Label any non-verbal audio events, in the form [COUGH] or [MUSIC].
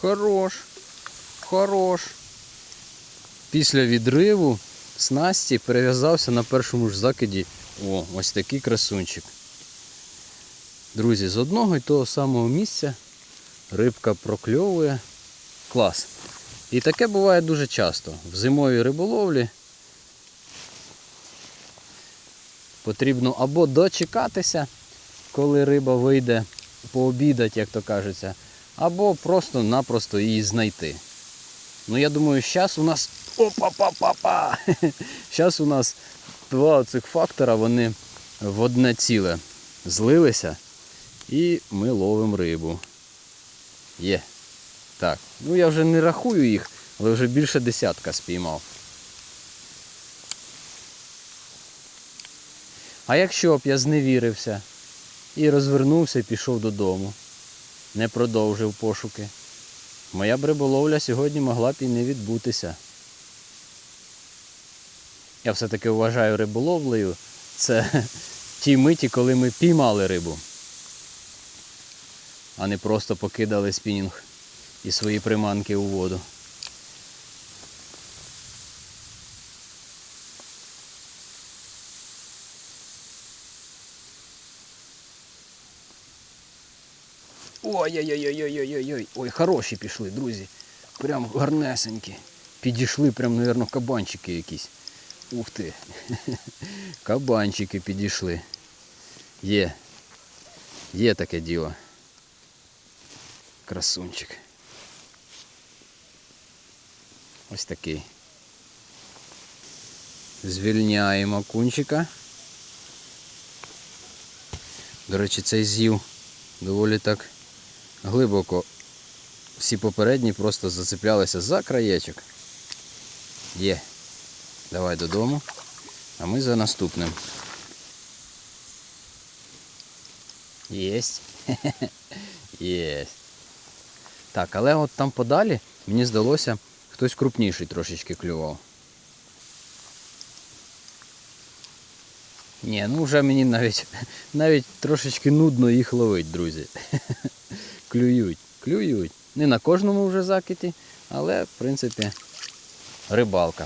Хорош. Хорош. Після відриву снасті перев'язався на першому ж закиді. О, ось такий красунчик. Друзі, з одного і того самого місця рибка прокльовує. Клас. І таке буває дуже часто. В зимовій риболовлі потрібно або дочекатися, коли риба вийде пообідати, як то кажеться, або просто-напросто її знайти. Ну я думаю, зараз у нас. Опа-па-па-па! [LAUGHS] Зараз у нас два цих фактора, вони в одне ціле злилися і ми ловимо рибу. Є. Так. Ну я вже не рахую їх, але вже більше десятка спіймав. А якщо б я зневірився і розвернувся і пішов додому, не продовжив пошуки, моя бриболовля сьогодні могла б і не відбутися. Я все-таки вважаю риболовлею це [LAUGHS] ті миті, коли ми піймали рибу, а не просто покидали спінінг і свої приманки у воду. Ой-ой-ой-ой-ой-ой-ой. Ой, хороші пішли, друзі. Прям гарнесенькі. Підійшли прям, мабуть, кабанчики якісь. Ух ти. [LAUGHS] Кабанчики підійшли. Є. Є таке діло. Красунчик. Ось такий. Звільняємо кунчика. До речі, цей з'їв доволі так глибоко. Всі попередні просто зацеплялися за краєчок. Є. Давай додому. А ми за наступним. Єсть. [LAUGHS] Єсть. Так, але от там подалі, мені здалося, хтось крупніший трошечки клював. Ні, ну вже мені навіть [LAUGHS] навіть трошечки нудно їх ловить, друзі. [LAUGHS] Клюють, клюють. Не на кожному вже закиті, але в принципі рибалка.